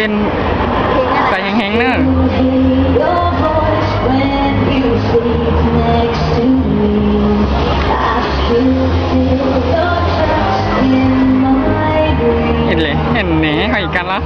เต้นใส่แห้งเนอเห็นเลยเห็นแนหอยกันละ